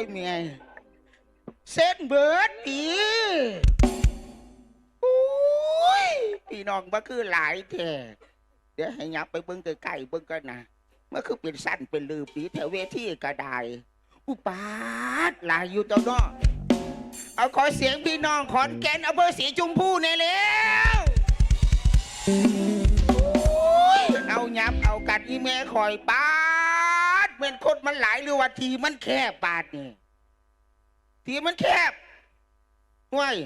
ยเมียเส้นเบิร์ดดีอุ้ยพี่น้องบ่คือหลายแท้เดี๋ยวให้ยับไปเบิ่งใกล้ๆเบิ่งกันนะมันคือเป็นสั้นเป็นลือปีแถวเวทีก็ได้อุปาดหลายอยู่เจ้าเนาะเอาขอเสียงพี่น้องขอนแก่นเอาเบอร์สีชมพูในอยแล้วเอายับเอากัดอีเมคอยป้า เป็นคนมันหลายหรือว่าทีมันแคบบาดนี่ทีมันแคบห่วย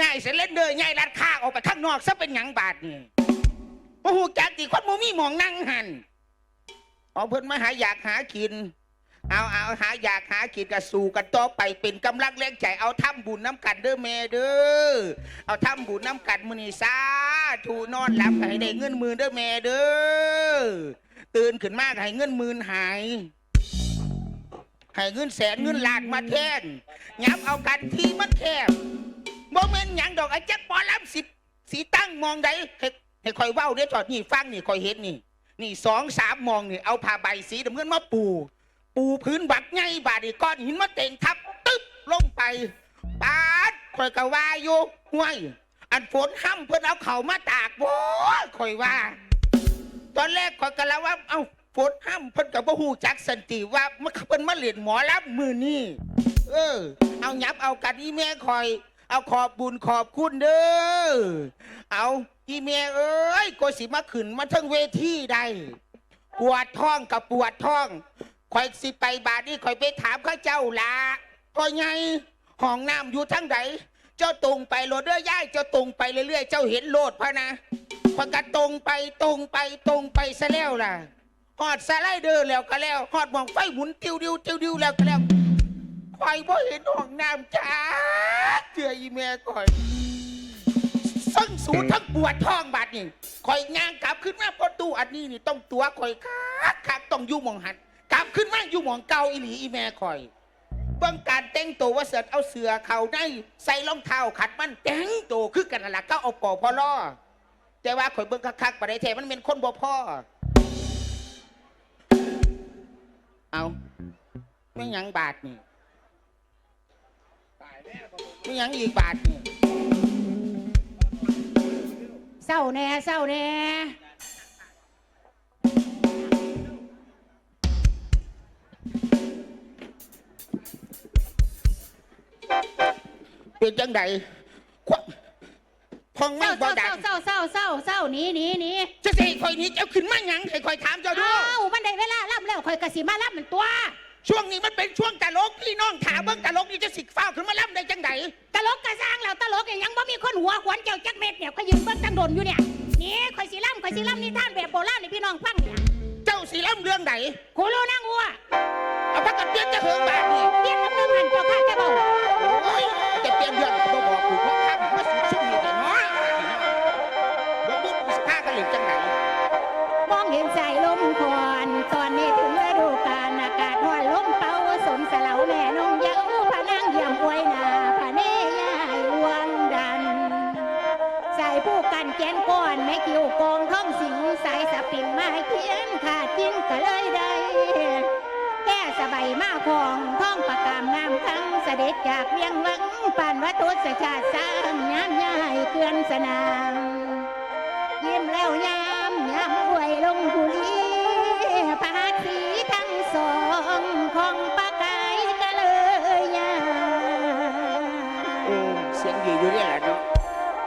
ง่ายเสร็จเล่นเดอง่ายรัดข้าออกไปข้างนอกซะเป็นหยังบาดนี่โอ้โหจักตีคนมูมีหมองนั่งหันเอาเพิ่นมาหาอยากหากิน เอาเอาหาอยากหากินกับสู่กันต่อไปเป็นกำลังแรงใจเอาทำบุญน้ำกันเด้อแม่เด้อเอาทำบุญน้ำกันมือนี่ซาถูนอนหลับให้ได้เงินมื่นเด้อแม่เด้อ ตื่นขึ้นมากให้เงินหมื่นหายให้เงินแสนเงินล้านมาแทนยับเอากันที่มันแคบบ่แม่นหยังดอกไอ้แจ็คปอลำสิสีตั้งมองใดให้ให้คอยเว้าเด้อจอดนี่ฟังนี่คอยเห็นนี่ นี่สองสามมองนี่เอาผ้าใบสีน้ำเงินมาปู ปูพื้นบักไงบาดนีก้อนหินมาเต่งทับตึ๊บลงไปปาดคอยกะว่าอยู่ห้วย อันฝนห้ำเพิ่นเอาเข่ามาตากโว้คอยว่า ตอนแรกคอยกะละว่า เอ้าฝนห้ำเพิ่นกับบ่ฮู้จักสันติว่ามันเพิ่นมาเล่นหมอรับมือนี่เออ เอายับเอากันอีแม่คอย เอาขอบบุญขอบคุณเด้อเอาอีแม่เอ้ยก็สิมาขึ้นมาทั้งเวทีได้ปวดท้องกับปวดท้องคอยสิไปบาดนี่คอยไปถามเข้าเจ้าละพ่อไงห้องน้ำอยู่ทั้งใดเจ้าตรงไปโลดเด้อย่ายเจ้าตรงไปเรื่อยๆ เจ้าเห็นโลดพะนะ พอกระตรงไปตรงไปตรงไปซะแล้วล่ะฮอดสไลเดอร์แล้วก็แล้วฮอดหมองไฟหมุนติวดิวติวดิวแล้วก็แล้วคอยบ่เห็นห้องน้ำจ้าเจืออีแม่คอยซึ่งสูทั้งปวดท้องบาดนี่คอยงางกลับขึ้นมาประตูอันนี้นี่ต้องตัวคอยคักคักต้องอยู่มองหันกลับขึ้นมาอยู่มองเก่าอีหลีอีแม่คอยเบื้องการแต่งตัวว่าเสร็จเอาเสือเข่าในใส่รองเท้าขัดมันแต่งตัวคือกันละก็เอาปอพอล่อ แต่ว่าคอยเบิ่งคักๆปะได้แท้มันเป็นคนบ่พ่อ เอาไม่หยังบาทนี่ไม่หยังอีกบาทนี่เศร้าแน่เศร้าแน่เป็นจังใดควะ พองเศไม่ร้าบ่เศร้าดังเศร้าเศร้าเศร้าเศร้าหนีหนีหนีจะสิคอยหนี้เจ้าขึ้นมาหยังให้คอยถามเจ้าดูอ้าวมันได้เวลาล่ำแล้วคอยกระสีมาล่ำมันตัวช่วงนี้มันเป็นช่วงตลกพี่น้องถามเบิ่งตลกนี่จะสิฟ้าวขึ้นมาล่ำได้จังใดตลกกระสร้างแล้วตลกเนี่ยยังบ่มีคนหัวขวนเจ้าจักเม็ดเนี่ยก็ยืนเบิ่งตั้งโดนอยู่เนี่ยนี่คอยสีล่ำคอยสีล่ำนี่ท่านแบบโบราณนี่พี่น้องฟังเนี่ยเจ้าสิล่ำเรื่องใดกูรู้นั่งวัวเอาพักกันเปลี่ยนจะเหิงบาทนี่เรียนน้ำหนึ่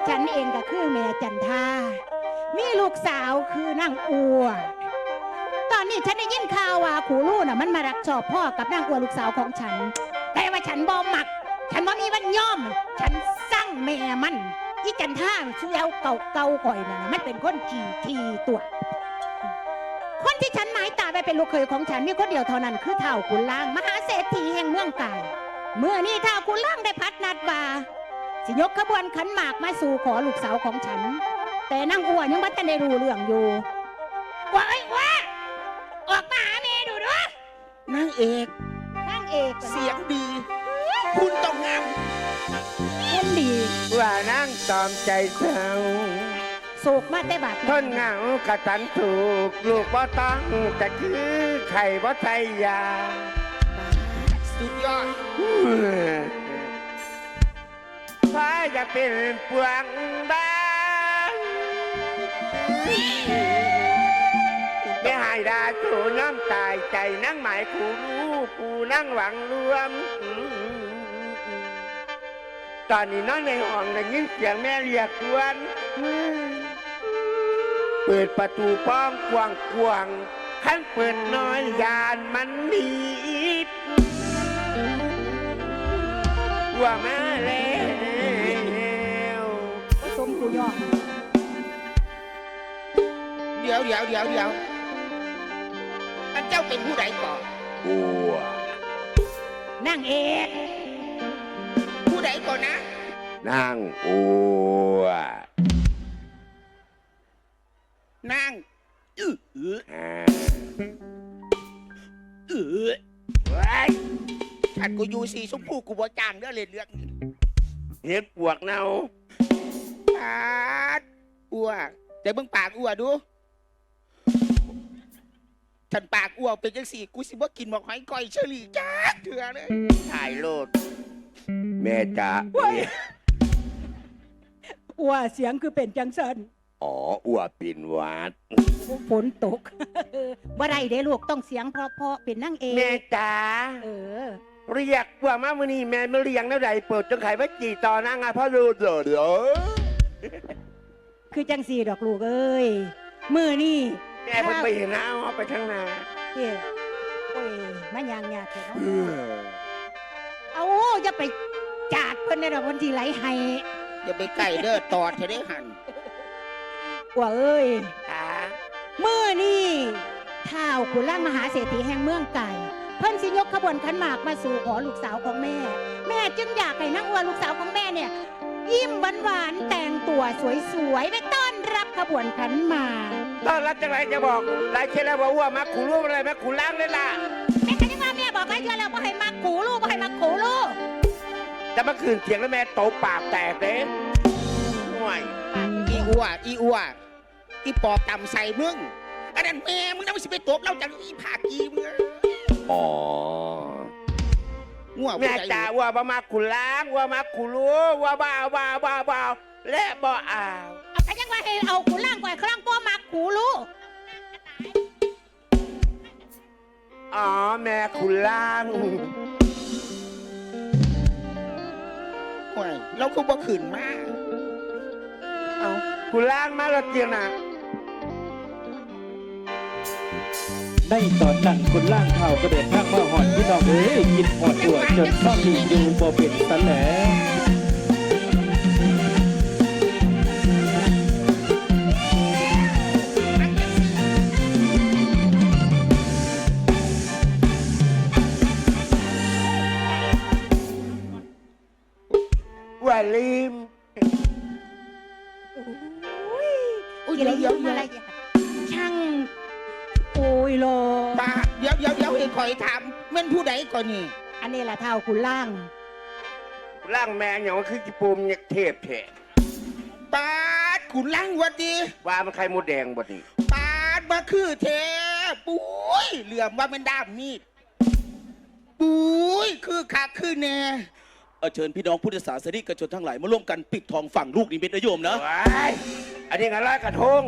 ฉันเองก็คือแม่จันทามีลูกสาวคือนางอัว ตอนนี้ฉันได้ยินข่าวว่าขูลู่น่ะมันมารักชอบพ่อกับนางอัวลูกสาวของฉัน แต่ว่าฉันบ่มัก ฉันบ่มีวันยอม ฉันสั่งแม่มันอีจันทาเสียวเก่าเก่าก่อยน่ะมันเป็นคนขี่ทีตัว คนที่ฉันหมายตาไปเป็นลูกเคยของฉันมีคนเดียวเท่านั้นคือเท่าขุนล่าง มหาเศรษฐีแห่งเมืองกาญเมื่อนี้เท่าขุนล่างได้พัดนัดว่า สิยกขบวนขันหมากมาสู่ขอลูกสาวของฉัน แต่นางอ้วนยังไม่ทันได้รู้เรื่องอยู่ว่าไอ้ว่าออกมาหาเมดูด้วยนางเอก นางเอกเสียงดี คุณต้องงามคนดีว่านั่งตอมใจเศร้าสุกมาแต่บาดทนเหงากะตันถูก ลูกบ่ต้องแต่คือไข่บ่ใจยา สุดยอ ฟ้าจะเป็นปวงบ้างไม่หายดาโถน้ำตายใจนั่งหมายคูรู้ปูนั่งหวังรวม ตอนนี้นอนในห้องได้ยินเสียงแม่เรียกดวนเปิดประตูป้องกวางกวางขั้นเปิดน้อยยานมันหนีว่ามาแล้ว ผสมกูยอมเดี๋ยวเดี๋ยวเดี๋ยวเดี๋ยวอันเจ้าเป็นผู้ใดก่อนบัวนั่งเอกผู้ใดก่อนนะนั่งอัวนางอื้ออื้ออ่าอื้อเว้ยฉันกูอยู่สีชมพูกูบ่จ้างเด้อเล่นเรื่องนี้เฮ็ดปวกเนา ปาดอ้วกแต่เบิ่งปากอ้วดูฉันปากอ้วกเป็นจังสี่ กูสิบ่กินหมอกหอยก้อยเชอรี่จ้าเถื่อเลยถ่ายโลด แม่จ๋าอัวเสียงคือเป็นจังสันอ๋ออัวปินวัด ฝนตก บ่ได้เด้ลูกต้องเสียงเพราะๆเป็นนั่งเอกแม่จ๋าเออ เรียกว่ามามือนี้แม่ไม่เรียงแล้วใดเปิดจงไขว่าจีต่อนั่งอะพ่อรู้เด้อเด้อ คือจังสี่ดอกลูกเอ้ยมือนี่แม่เพิ่นไปเห็นหน้าเอาไปทางหน้าเอ้ยโอ้ยมันยางยากแค่เอเนาะอเอาอย่าไปจาดเพิ่นในดอกคนที่ไหลให้อย่าไปใกล้เด้อตอดจะได้หันว่าเอ้ยจ๋ามือนี่ท้าวขุนล่างมหาเศรษฐีแห่งเมืองไก่ เพิ่นสิยกขบวนขันหมากมาสู่ขอลูกสาวของแม่ แม่จึงอยากให้นางอัวลูกสาวของแม่เนี่ย ยิ้มหวานๆแต่งตัวสวยๆไปต้อนรับขบวนขันหมากตอนรับจังไรจะบอกหลายเช่นแล้วว่าอ้วมาขู่รูปอะไรมาขู่ล้างเลยล่ะแม่ก็ยังว่าแม่บอกให้เชื่อแล้วว่าให้มักขูลูกว่าให้มักขูลูกจะมาคืนเสียงแล้วแม่โตปากแตกเด้ห่วยอีอ้วอีอ้วอีปอบต่ำใส่มึงอันนั้นแม่มึงน่าสิไปตบเราจังอีผากีมึงอะอ๋อ ง่วงแม่จ๋าว่าบ่มาขู่ล้างว่ามาขู่รู้ว่าบ้าบ้าบ้าบ้าและบ่อ้าวเอาก็ยังว่าให้เอาขุนล่างก่อยครั้งตัวมักขูลูกอ๋อแม่ขู่ล้างง่วงเราก็บ่ขืนมาเอาขู่ล้างมาและเจียงน่ะ ในตอนนั้นคนล่างเท่าก็เดินทางมาหอดพี่น้องเอ้ยกินหอดตัวจนต้องมีอยู่บ่เป็นสันแหล ก่อนนี่อันนี้ละเท่าขุนล่าง ร่างแม่อย่างว่าคือจิปูมเนี่ยเทพแท้ปาดขุนล่างวัดดีว่ามันใครมดแดงบดนี้ปาดมาคือเทปุ้ยเหลื่อมว่าเป็นด้ามมีดปุ้ยคือคักคือแน่เออเชิญพี่น้องพุทธศาสนิกชนทั้งหลายมาร่วมกันปิดทองฝั่งลูกนิมิตนะโยมนะ ว้ายอันนี้งานลอยกระทง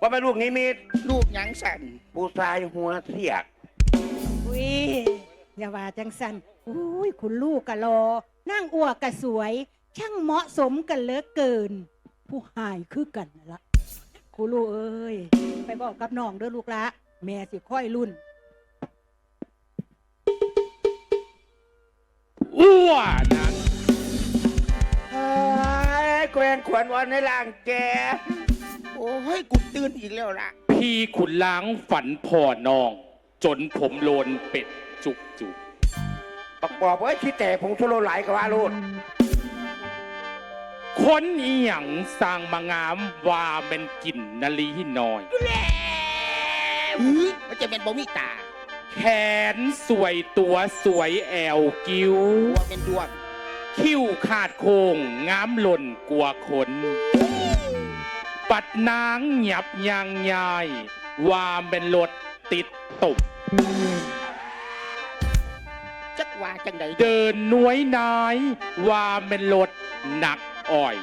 ว่าเป็นลูกนิมิตลูกหยังสั่น ผู้ชายหัวเทียกอุ้ย อย่าว่าจังสันอุ้ยคุณลูกกะรอนั่งอัวกะสวย ช่างเหมาะสมกันเหลือเกิน ผู้หายคือกันนั่นละครูลูกเอ้ย ไปบอกกับน้องเด้อลูกละแม่สิค่อยรุ่นอ้วนะเฮ้ยแกวนขวัญวันในล่างแก โอ้ยกูตื่นอีกแล้วล่ะ พี่ขุนล้างฝันพ่อนอง จนผมโลนเป็ดจุกจุก ปักปอบเอ้ยที่แต่ผงชูโรหลายกว่าโลดคนอีหยังสร้างมางามว่าเป็นกลิ่นนาลีน้อยอื้อมันจะเป็นบ่มีตาแขนสวยตัวสวยแอวกิ้วตัวเป็นดวงคิ้วขาดโค้งงามหล่นกลัวขน ปัดนางหยับยางยาย ว่าเป็นรถติดตบ จักว่าจังใดเดินน้วยนาย ว่าเป็นรถหนักอ่อย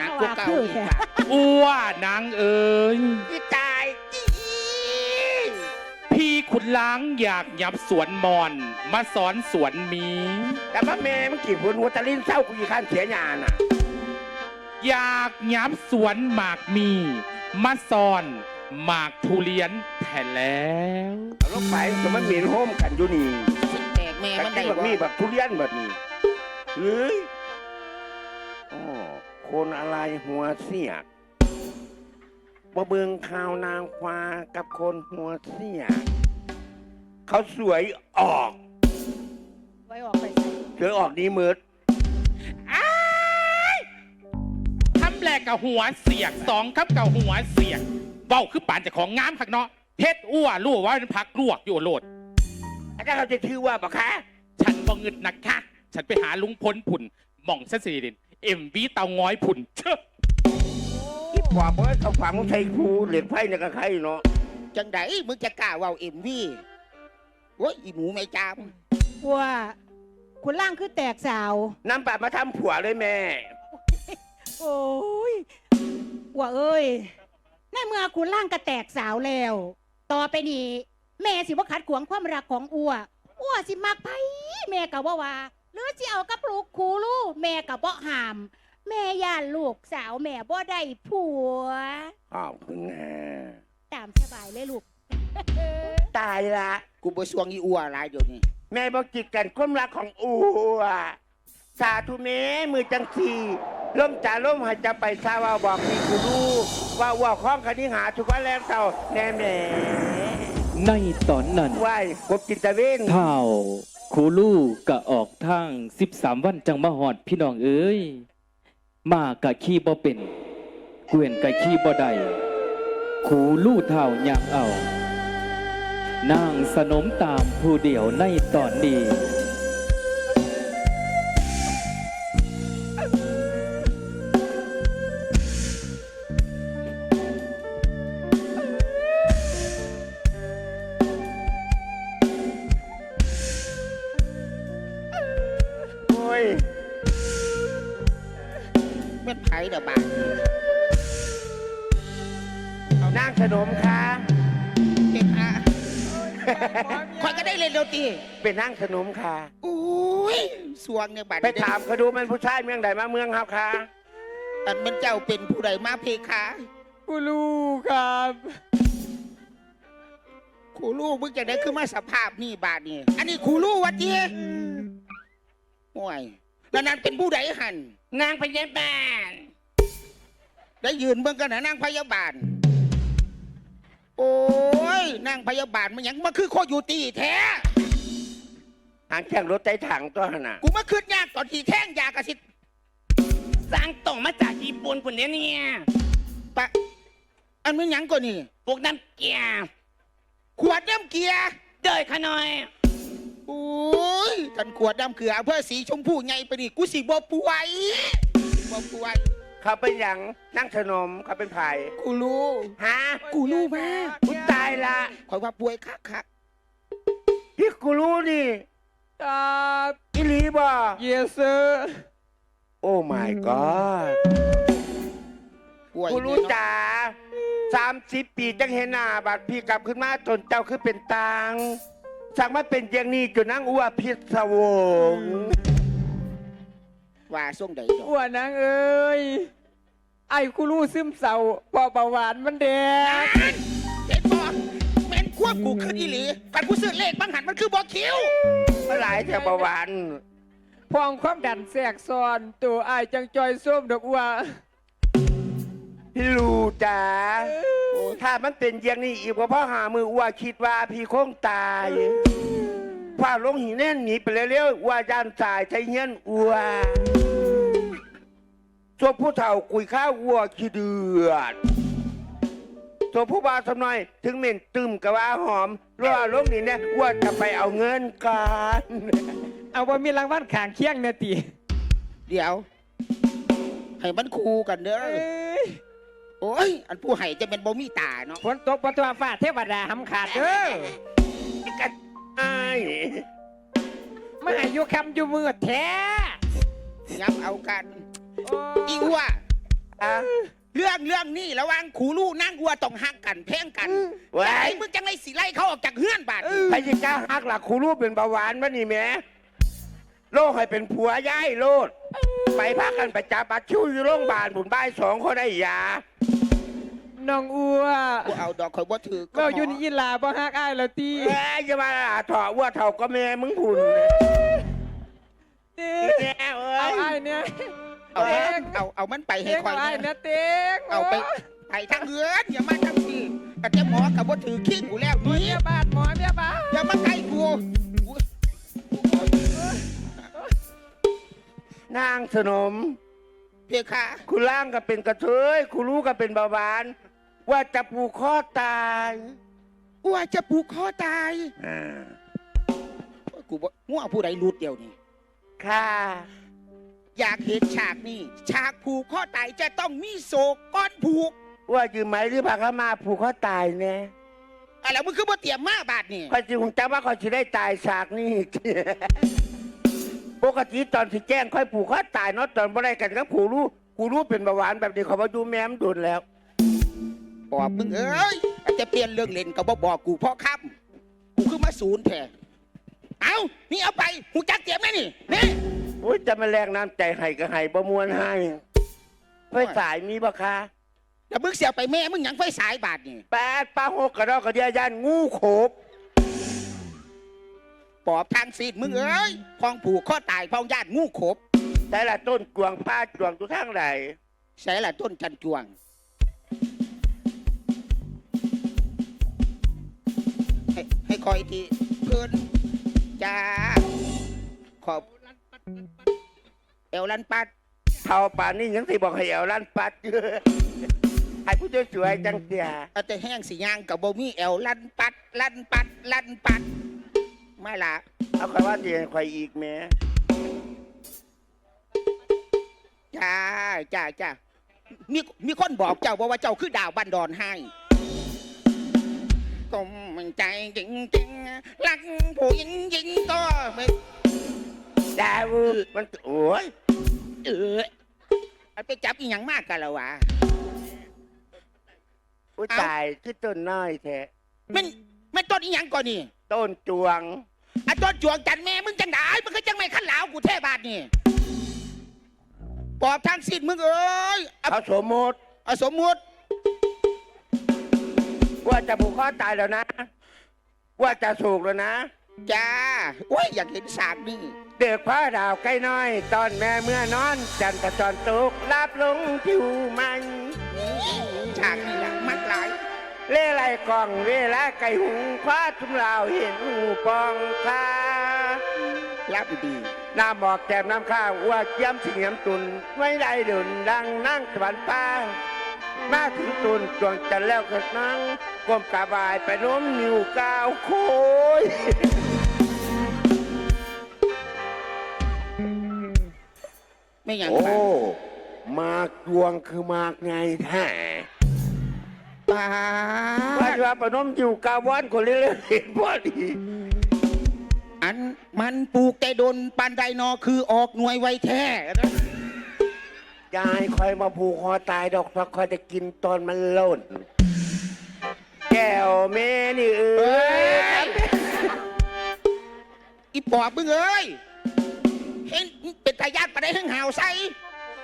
นักกว่าเก่าอีกค่ะอ้วนางเอ๋ยอีตายอีพี่ขุนล้างอยากยับสวนมอน มาสอนสวนหมี แต่ว่าแม่มันกี่คนหัวตะลินเศร้ากูยี่ข้านเสียงานอะ อยากยับสวนหมากมี มาสอนหมากทุเรียนแผ่แล้ว เอารถไฟจะมันมีโฮมกันอยู่นี่ แตกแม่แต่มันที่ได้แบบบ่มีแบบทุเรียนแบบนี้เฮ้ยอ๋อคนอะไรหัวเสียกบ่เบิงข่าวนางฟ้ากับคนหัวเสียกเขาสวยออกไว้ออกไปใส่เธอออกดีมืดคำแรกกับหัวเสียกสองคำกับหัวเสียกเบ้าคือปานเจากของงามคักเนาะเฮ็ดอ้วรู้ว่าเป็นพักลวกอยู่โลด อาจารย์เราจะชื่อว่าปะคะ ฉันบ่เงิดนักค่ะ ฉันไปหาลุงพลผุ่นหม่องเสสีดินเอ็มวีเตาง้อยผุ่นเชอะที่กว่าเพราะเขาฝังใช้ครูเหล็กไฟเนี่ยก็ใครเนาะจังใดมึงจะกล้าเว้าเอ็มวีโอ้ยอีหมูไม่จามว่าคุณล่างคือแตกสาว น้ำปลามาทำผัวเลยแม่ โอ้ยว่าเอ้ยในเมื่อคุณล่างก็แตกสาวแล้ว ต่อไปนี้ แม่สิว่าขัดขวางความรักของอัวอัวสิมักไผแม่กับว่าว่า หรือสิเอากับลูกคูลูกแม่กับบ่หาม แม่ย่านลูกสาวแม่บ่ได้ผัวขอบคุณนะตามสบายเลยลูก ตายละกูบ่สวงอีอัวหลายเดี๋ยวนี้แม่บอกจิตกันความรักของอัวสาธุเมมือจังสีล่มจ่าล่มหายจะไปซาวาบอกมีกูรู้ว่าอัวคล้องคณิหาทุกวันแรงเต่าแน่แหม่ ในตอนนั้นไหวกบจิตเวนเท่าคูลูกะออกทาง13วันจังมาหอดพี่น้องเอ้ย มากะขี้บ่เป็น เกวียนกะขี้บ่ได้คูลู่เท่าอยากเอา นางสนมตามผู้เดียวในตอนนี้ เป็นนางสนมค่ะโอ้ยสวงในบัดไปนี้ถามเขาดูมันผู้ชายเมืองใดมาเมืองเฮาค่ะอันเป็นเจ้าเป็นผู้ใดมาเพคะกูรู้ครับครูลูกมึงจะได้คือมาสภาพนี่บาดนี้อันนี้ครูลูกวัดเจีโอ้ยแล้วนั้นเป็นผู้ใดหันนางพยาบาลได้ยืนเบิ่งกันนะนางพยาบาล โอ้ยนางพยาบาลมันหยังมาคือโคตรอยู่ตีแท้ หางแข่งรถใจถังตัวหนน่ะกูมาขึ้นยากตอนที่แท่งยากระสิสร้างตรงมาจากญี่ปุ่นปุ่นเนี่ยเนี่ยปะอันมันหยังก็นี่พวกน้ำเกียร์ขวดน้ำเกียร์เดยขะหน่อยโอ้ยกันขวดน้ำเกลืออำเพื่อสีชมพูไงไปนี่กูสิบ่ป่วยบ่ป่วยเขาเป็นอย่างนั่งสนมเขาเป็นไผ่กูรู้ฮะกูรู้มากูตายละคอยว่าป่วยคักคักที่กูรู้นี่ ครับอิลีบ่เยสเซอร์โอ้ my god ๆป่วยกูรู้นี่เนาะจ๋าสามสิบปีจังเห็นหน้าบัดพี่กลับขึ้นมาจนเจ้าคือเป็นตางสั่งมาเป็นอย่างนี้จนนั่งอ้วพิศวงว่าส่งใดดอกอ้วนนางเอ้ย ไอ้กูรู้ซึมเศร้าเพอเบาหวานมันแดงเห็นบ่แม่นควบกูขึ้นอีหลีกันกูซื้อเลขบางหันมันคือบ่คิว มาหลายแถวประวันพองความดันแทรกซ้อนตัวไอ้ายจังจอยส้มดอกอ้วพี่ลูจ๋าถ้ามันเป็นอย่างนี้อีกว่าพ่อหามืออ้วคิดว่าพี่คงตายพาลงหินแน่นหนีไปเร็วๆว่าย่านสายใจเงี้ยนอ้วส่วนผู้เฒ่ากุยข้าววัวขี้เดือด ส่วนผู้บ่าวสำน้อย ถึงเหม็นตึมกะว่าหอมรอลงนี่เนี่ยว่าจะไปเอาเงินกันเอาว่ามีรางวัลขางเคียงเนี่ยตีเดี๋ยว ให้มันคู่กันเด้อเอ้ยโอ้ย อันผู้ให้จะเป็นบ่มีตาเนาะฝนตกปะตัวฟ้าเทวดาหำขาดเด้อกันไอ้มาอายุคำอยู่มือแท้ยับเอากันโอ้อีอัวอะ เรื่องเรื่องนี้ระหวังขูลู่นั่งอัวต้องหักกันแพ่งกันไว้ ไอ้มึงจังไรสิไล่เขาออกจากเฮือนบาดพระเจ้าฮักหลักครูรูปเป็นเบาหวานวะนี่แหม่โลกให้เป็นผัวย้ายโลด ไปพักกันไปจับบัตรชิวอยู่โรงพยาบาลบุญบ้ายสองเขาได้ยาน้องอัวกูเอาดอกคอยบ่ถือก็อยู่นี่อีหลาบ่ฮักอ้ายแล้วตีเอ้ยจะมาถอดว่าเท่าก็แม่มึงพุ่นเต้แม่เอ้เอาย อ้ายเนี่ย เอาเต้งเอาเอามันไปให้เต้งคอยเอาอ้ายเนี่เนี่ยยเต้งเอาไปไปทางเฮือนอย่ามาทางที่แต่เจ้าหมอกับบ่ถือขี้กูแล้วหมอนี่เมียบ้านหมอเมียบ้านอย่ามาใกล้กูกูนางสนม เพียค่ะคุณล่างก็เป็นกระเทยคุณรู้ก็เป็นเบาหวาน ว่าจะผูกคอตายอัวจะผูกคอตายอ่ากูบ่งัวผู้ใดรูดเดียวนี่ค่ะ อยากเห็นฉากนี้ ฉากผูกคอตายจะต้องมีโศกก้อนผูกว่ายืมไหมหรือพาเขามาผูกคอตายแน่อะไรมึงคือบ่เตรียมมาบาดนี่ข้อยจิคงจำว่าข้อยจะได้ตายฉากนี้ ปกติตอนที่แจ้งค่อยผูกคอตายเนาะตอนบ่ได้กันก็ผูรู้กูรู้เป็นเบาหวานแบบนี้เขามาดูแม่มดุนแล้ว บอกมึงเอ้ยอาจจะเปลี่ยนเรื่องเล่นก็บ่บอกกูเพราะค่ำกูคือมาศูนย์แท้ เอานี่เอาไปหูจักเตรียมไหมนี่นี่โอ้ยจะมาแรงน้ำใจให้ก็ให้บ่มวนให้ไฟสายมีบ่คะแล้วมึงเสียไปแม่มึงหยังไฟสายบาดนี่แปดป้าหกกระดอกกระเดียยันงูโขบปอบทางซีดมึงเอ้ยพองผูกข้อตายพองญาติงูขบแต่ละต้นกวางป้าจวงทุกทางไหนใส่ละต้นจันจวง ให้ให้คอยทีเพื่อน จ้า ขอบเอวลันปัดเท่าป่านนี้ยังสิบอกให้เอาลั่นปัดอยู่ให้ผู้สวยๆจังเสียเอาแต่แห้งสียางกับบ่มีเอวลันปัด ลันปัด ลันปัดมาละเอาคอยว่าเดียคอยอีกแหม่จ้าจ้าจ้ามีมีคนบอกเจ้าว่าว่าเจ้าคือดาวบันดอนให้ก็ มันใจจริงจริงๆรักผู้หญิงหญิงก็ไม่ดาวมันโอ้ยเออเอาไปจับอีหยังมากกันแล้ววะ อุ้ยเอ้า ตายคือต้นน้อยแท้มันมันต้นอีหยังก่อนนี่ต้นจวงอะต้นจวงจันแม่มึงจังได้มึงก็จังไม่ขันหลาวกูแท้บาทนี่ปอบทางสิ้นมึงเอ้ยเอาเขาสมมติเอาสมมุติ ว่าจะผูกคอตายแล้วนะ ว่าจะสูกแล้วนะ จ้าโอ้ยอยากเห็นฉากนี่เด็กพ่อดาวใกล้น้อย ตอนแม่เมื่อนอน จันทร์จรตกลาบลงผิวมัน ฉากนี่แหละมักหลายเล่ไรกล่องเวลาไก่หุงคว้าทุ่มลาวเห็นหูปองคารับดีน้ำบอกแก้มน้ำข้าวว่าเจียมสิงยำตุนไว้ได้ดุนดังนั่งสวรรค์ป้า มาถึงตุนจวงจันทร์แล้วก็นั่งก้มกราบายไปโน้มนิ้วก้าวโค้ยไม่หยังโอ้ปะมากดวงคือมากไงแท้ปาว่าดจะว่าปนมอยู่กาวันคนเรื่อยๆเห็นพอดี อันมันปลูกแต่ดนปันไดนอคือออกหน่วยไวแท้ ยายคอยมาผูกคอตายดอกเพราะคอยจะกินตอนมันหล่น แก้วเมนี่เอ้เอ้ยยอีปอบมึงเอ้ยเห็นเป็นทายาทปะได้หังหาวใส่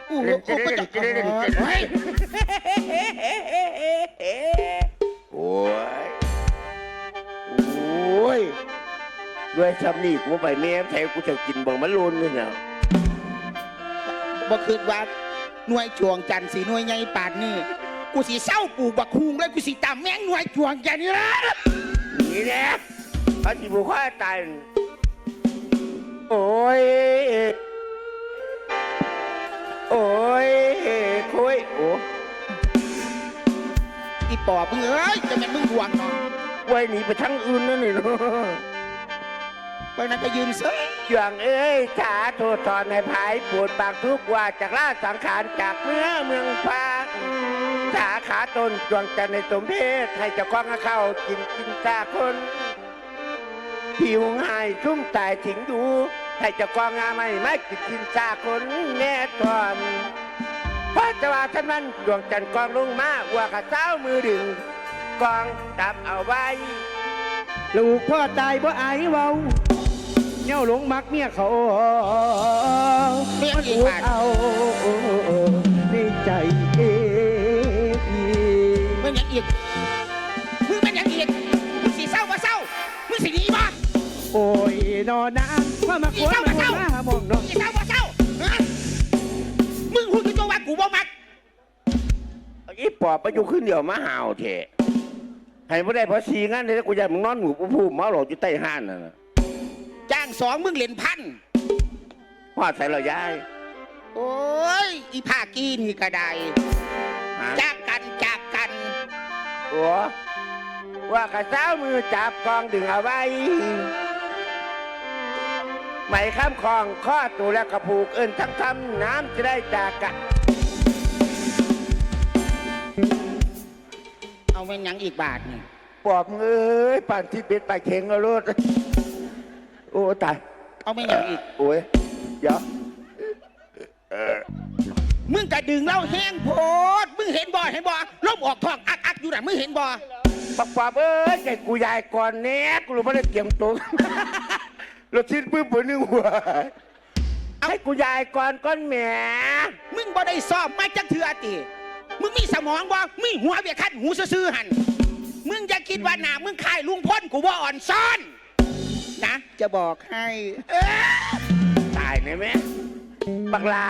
โอ้โหโอ้โหจะเฮ้ยโอ้ยโอ้ยด้วยซ้ำนี่กูไปแม่แทนกูจะกินเบิ่งมันลุนนี่นะบ่คืนว่า หน่วยจวงจันทร์สีหน่วยใหญ่ปานนี่กูสีเศร้าปลูกบักคุงเลยกูสีตามแม่งหน่วยจวงจันทร์นี่ละนี่แหละเขาจิบุคอยตายโอ้ยโอ้ยคุยโอ้อีปอบมึงเอ้ยจะเป็นมึงห่วงเนาะไว้หนีไปทั้งอื่นนั่นนี่เนาะเพราะนั้นก็ยืนเซ้ย จวงเอ้ยขาโทษทอนให้ภายปวดปากทุกว่าจากล่าสังขารจากเมื่อเมืองพาขาขาตนจวงจันในสมเพศให้เจ้าของเข้ากินกินตาคนผิวง่ายชุ่มตายถิงดูให้เจ้ากองงาไม่ไม่กินกินซาคนแน่ทอนพระจวาท่านนั้นดวงจันทร์กองลงมาว่ากับเจ้ามือดึงกองจับเอาไว้ ลูกพ่อตายบ่อายเว้า เน่าหลงมักเมียเขาเมียมันอีกอวดบาทเอาในใจเองมึงยังอีกมึงเป็นยังอีกมึงสีเศร้าบ่เศร้ามึงสีดีบ่โอ้ยนอนนางว่ามาขวอีเศร้าบ่มาเศร้ามามองน้องสีเศร้าบ่เศร้าฮะมึงพูดกับตัวว่ากูบ่มักอีปอบไปอยู่ขึ้นเดียวมาห่าวเถะให้ไม่ได้เพราะสีงั้นเลยกูอยากมึงนอนหมูผู้ผู้เมาหลอกอยู่ใต้ห้านน่ะนะ จ้างสองมึงเหรียญพันพ่อใส่เรายาย โอ้ย อีภากี้นี่ก็ได้ฮะ จากกันจากกันโอ้ว่ากับเจ้ามือจับกองดึงเอาไว้ไม่ข้ามคลองข้อตูแล้วกระผูกเอินทั้งทำน้ำจะได้จากกันเอาเป็นหยังอีกบาทนี่ปอบมึงเอ้ยปั่นที่เป็ดไปเข็งเอารถโอ้ตายเอาเป็นหยังอีก โอ้ยเดี๋ยวมึงกระดึงเหล่าแห้งโพด มึงเห็นบ่เห็นบ่ลมออกท้องอักอักอยู่น่ะมึงเห็นบ่ปอบปอบเอ้ยแกกูยายก่อนเนี้ยกูรู้ไม่ได้เตรียมตัว รถชิ้นปื้มบนหนึ่งหัวให้กูยายก่อนก้อนแหมมึงบ่ได้สอบมาจักเถื่อติมึงมีสมองบ่มีหัวเบียคันหูซื่อๆหันมึงอย่าคิดว่าหนามึงคายลุงพ้นกูว่าอ่อนซ่อน นะ จะบอกให้เอ้อตายไหมแม่บักลา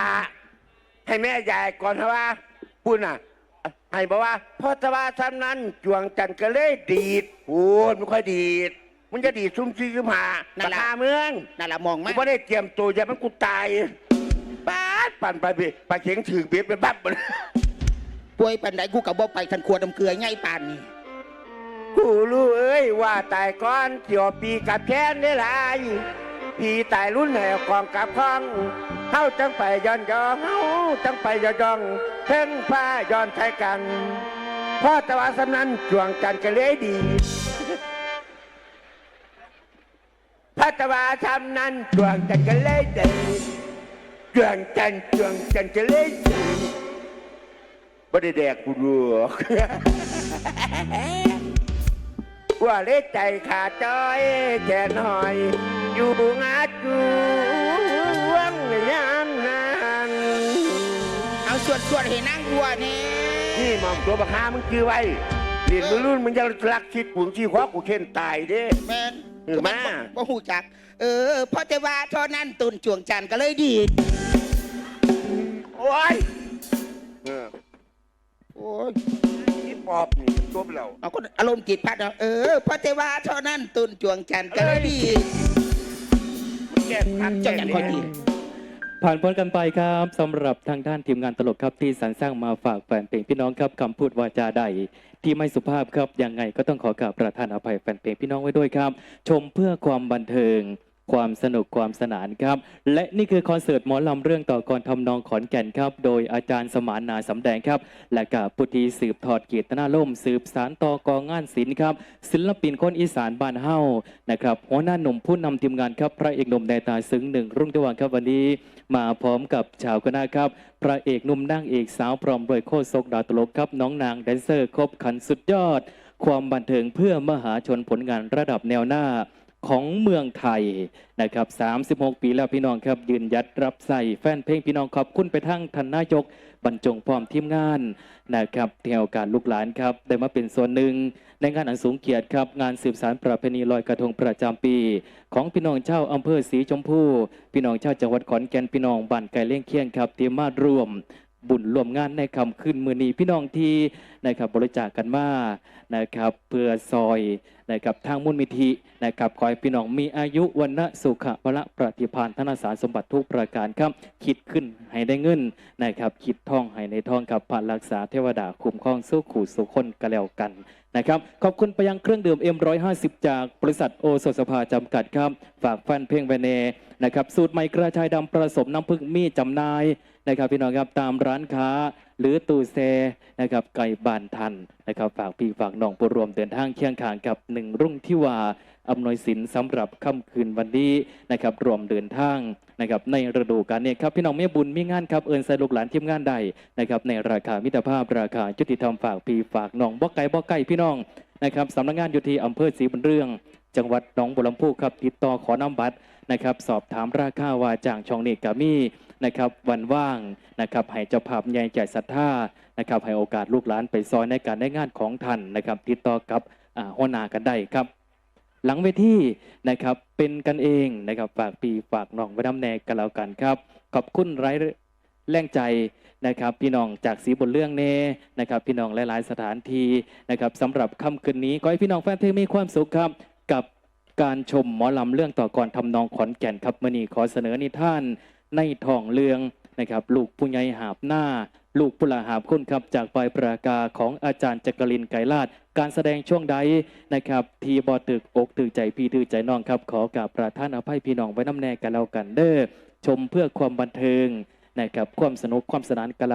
ให้แม่ยายก่อนเถอะว่าพูดน่ะให้บอกว่าพ่อตะว่าทำนั้นจวงจันทร์ก็เลยดีดพูดไม่ค่อยดีดมึงจะดีดซุ่มซี่ซุ่มหาบักหาเมืองนั่นละมองกูมาไม่ได้เตรียมตัวอย่ามันกูตายป้าดปั่นไปเบไปเข็งถือเบ็ดไปบับมันป่วยปันใดกูกับบ่ไปทันขวดน้ำเกลือง่ายปานนี่ กูรู้เอ้ยว่าตายก้อนเกี่ยวปีกับแค้นได้หลายพี่ตายรุ่นแห่กองกับข้องเฮาจังไปย้อนยองเฮาจังไปย้อนยองเพ่งฟ้าย้อนไทยกันพ่อตะวันสำนั้นจวงจันทร์ก็เลยดีพระตะวันทำนั้นจวงจันทร์ก็เลยดีจวงจันจวงจันทร์ก็เลยดีบ่ได้แดกกูหรอก ว่าเล็ใจขาดจ้อยแก่หน่อย อยู่งัดอยู่วังยามนั้นเอาส่วนส่วนๆให้นั่งวัวนี่นี่หมอมตัวบักฮามึงคือไว้เรียนมือรุ่นมึงจะรักชิดปุ่นที่คว้ากูเช่นตายเด้แม่นเออมาบ่หูจัก เออเพราะแต่ว่าเท่านั้นตุนจวงจันทร์ก็เลยดีดโอ้ยเออโอ้ยนี่ ปอบนี่ตัวเราเอาคนอารมณ์จิตพัดเอาเออเพราะแต่ว่าเท่านั้นตุนจวงจันทร์ก็เลยดีดมึงแก้พักเจ้าอย่างคนดีผ่านพ้นกันไปครับสำหรับทางด้านทีมงานตลกครับที่สรรสร้างมาฝากแฟนเพลงพี่น้องครับคำพูดวาจาใด ที่ไม่สุภาพครับยังไงก็ต้องขอกราบประทานอภัยแฟนเพลงพี่น้องไว้ด้วยครับ ชมเพื่อความบันเทิง ความสนุกความสนานครับ และนี่คือคอนเสิร์ตหมอลำเรื่องต่อกรทำนองขอนแก่นครับ โดยอาจารย์สมานนาสำแดงครับ และกับพุทธีสืบทอดเกียรตินาล่ม สืบสารต่อกองงานศิลป์ครับ ศิลปินคนอีสานบ้านเฮานะครับหัวหน้าหนุ่มผู้นำทีมงานครับ พระเอกหนุ่มแดตาซึ้งหนึ่งรุ่งตะวันครับวันนี้ มาพร้อมกับชาวคณะครับ พระเอกหนุ่มนางเอกสาวพร้อมด้วยโคศกดาวตลกครับน้องนางแดนเซอร์ครบขันสุดยอด ความบันเทิงเพื่อมหาชนผลงานระดับแนวหน้า ของเมืองไทยนะครับ 36 ปีแล้วพี่น้องครับ ยืนยัดรับใส่แฟนเพลงพี่น้องขอบคุณไปทั้งท่านนายกบรรจงพร้อมทีมงานนะครับที่ให้โอกาสลูกหลานครับ ได้มาเป็นส่วนหนึ่งในงานอันสูงเกียรติครับ งานสืบสารประเพณีลอยกระทงประจำปี ของพี่น้องเจ้าอำเภอศรีชมพู พี่น้องเจ้าจังหวัดขอนแก่นพี่น้องบ้านไก่เลี้ยงเคียงครับที่มาร่วมบุญรวมงานในคำขึ้นมือนี้พี่น้องที่นะครับบริจาคกันมานะครับเพื่อซอย นะครับทางมูลมิธินะครับขอให้พี่น้องมีอายุวันนะสุขะพละปฏิภาณธนสารสมบัติทุกประการครับคิดขึ้นให้ได้เงินนะครับคิดท่องให้ในท่องกับพระรักษาเทวดาคุ้มครองสู้ขู่สุขคนก็แล้วกันนะครับขอบคุณไปยังเครื่องดื่ม M150 จากบริษัทโอสถสภาจำกัดครับ ฝากแฟนเพลงแวเนนะครับสูตรใหม่กระชายดำผสมน้ำผึ้งมีจำนาย นะครับพี่น้องครับตามร้านค้าหรือตู้เซนะครับไก่บานทันนะครับฝากพี่ฝากน้องผู้รวมเดินทางเคียงข้างกับหนึ่งรุ่งที่ว่าอำนวยสินสำหรับค่ำคืนวันนี้นะครับรวมเดินทางนะครับในฤดูกาลนี้ครับพี่น้องเมียบุญมีงานครับเอิญใส่ลูกหลานทีมงานใดนะครับในราคามิตรภาพราคายุติธรรมฝากพี่ฝากน้องบ่ไก่บ่ไก่พี่น้องนะครับสำนักงานอยู่ที่อำเภอศรีบุญเรื่อง จังหวัดหนองบัวลำพูครับติดต่อขอนำบัตรนะครับสอบถามราคาว่าจ้างช่องนี้กามี นะครับวันว่างนะครับให้เจ้าภาพใหญ่ใจศรัทธานะครับให้โอกาสลูกหลานไปซอยในการได้งานของท่านนะครับติดต่อกับหัวหน้ากันได้ครับหลังเวทีนะครับเป็นกันเองนะครับฝากปีฝากน้องไว้น้ำแนกกันแล้วกันครับ ขอบคุณไร้แรงใจนะครับ พี่น้องจากสีบนเรื่องเนนะครับ พี่น้องหลาย ๆ สถานที่นะครับสำหรับค่ำคืนนี้ขอให้พี่น้องแฟนเพลงมีความสุขครับ กับการชมหมอลำเรื่องต่อกรทำนองขอนแก่นครับมื่อนี้ขอเสนอนิทาน ในทองเรืองนะครับลูกผู้ใหญ่หาบหน้า ลูกผู้ลาหาบคุณครับ จากปลายปรากาของอาจารย์จักรินไกรลาดการแสดงช่วงใดนะครับ ทีบอตึกอกตึกใจพี่ตึกใจน้องครับ ขอกราบประท่านอภัยพี่น้องไว้น้ำแน่กันแล้วกันเด้อชมเพื่อความบันเทิงนะครับความสนุกความสนานกันละ